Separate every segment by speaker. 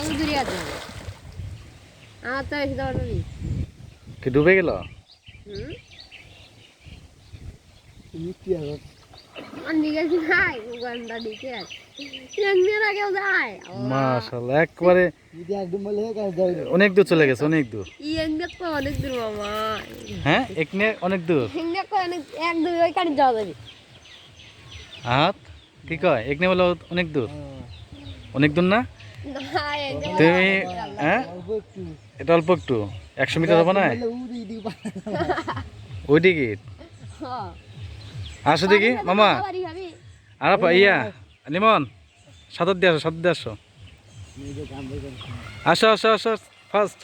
Speaker 1: কত দূরে আছে আমার তো এসে দেওয়ার নেই।
Speaker 2: কি ডুবে গেল? অনেক দূর চলে গেছে অনেক দূর।
Speaker 1: অনেক দূর মামা
Speaker 2: হ্যাঁ একনে অনেক দূর?
Speaker 1: অনেক এক দুই ওই কাটি যাওয়া যাবে।
Speaker 2: হাত? কি কয়? একনে বলে অনেক দূর? অনেক দূর না? তুমি হ্যাঁ? এটা অল্প একটু। একশো মিটার হবে না? ওই টিকিট
Speaker 1: হ্যাঁ।
Speaker 2: আসো দেখি মামা। আর ইয়া লিমন সাঁতার দিয়ে আসো সাঁতার দিয়ে আসো। আসো আসো আসো ফার্স্ট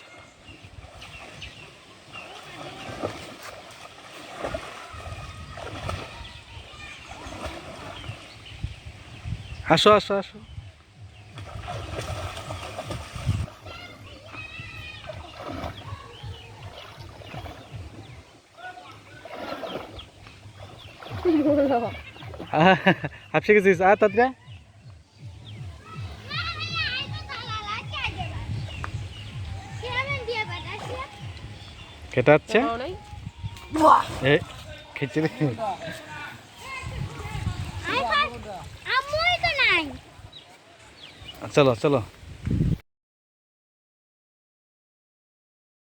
Speaker 2: আসো আসো আসো। হাফসে গেছিস আর তাত্রা। কেটে যাচ্ছে এ খেতে দে। চলো চলো